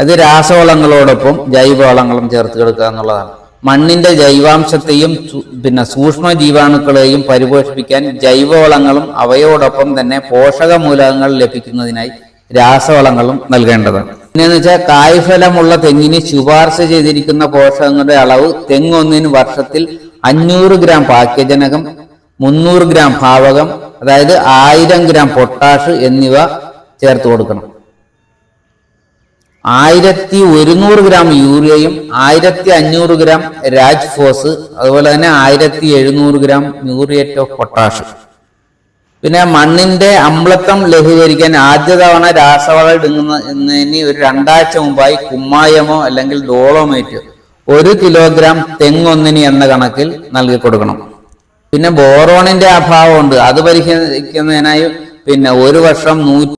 അത് രാസവളങ്ങളോടൊപ്പം ജൈവവളങ്ങളും ചേർത്ത് കൊടുക്കുക എന്നുള്ളതാണ്. മണ്ണിന്റെ ജൈവാംശത്തെയും പിന്നെ സൂക്ഷ്മ ജീവാണുക്കളെയും പരിപോഷിപ്പിക്കാൻ ജൈവവളങ്ങളും അവയോടൊപ്പം തന്നെ പോഷക മൂലകങ്ങൾ ലഭിക്കുന്നതിനായി രാസവളങ്ങളും നൽകേണ്ടതാണ്. പിന്നെന്ന് വെച്ചാൽ കായ്ഫലമുള്ള തെങ്ങിന് ശുപാർശ ചെയ്തിരിക്കുന്ന പോഷകങ്ങളുടെ അളവ് തെങ്ങൊന്നിന് വർഷത്തിൽ അഞ്ഞൂറ് ഗ്രാം പാക്യജനകം മുന്നൂറ് ഗ്രാം ഭാവകം അതായത് ആയിരം ഗ്രാം പൊട്ടാഷ് എന്നിവ ചേർത്ത് കൊടുക്കണം. ആയിരത്തി ഒരുന്നൂറ് ഗ്രാം യൂറിയയും ആയിരത്തി അഞ്ഞൂറ് ഗ്രാം രാജ് ഫോസ് അതുപോലെ തന്നെ ആയിരത്തി എഴുന്നൂറ് ഗ്രാം മ്യൂറിയേറ്റ് ഓഫ് പൊട്ടാഷ്. പിന്നെ മണ്ണിന്റെ അമ്ലത്വം ലഘൂകരിക്കാൻ ആദ്യ തവണ രാസവളം ഇടുന്നതിന് ഒരു രണ്ടാഴ്ച മുമ്പായി കുമ്മായമോ അല്ലെങ്കിൽ ഡോളോമേറ്റ് ഒരു കിലോഗ്രാം തെങ്ങൊന്നിന് എന്ന കണക്കിൽ നൽകി കൊടുക്കണം. പിന്നെ ബോറോണിന്റെ അഭാവമുണ്ട്. അത് പരിഹരിക്കുന്നതിനായി പിന്നെ ഒരു വർഷം നൂറ്റി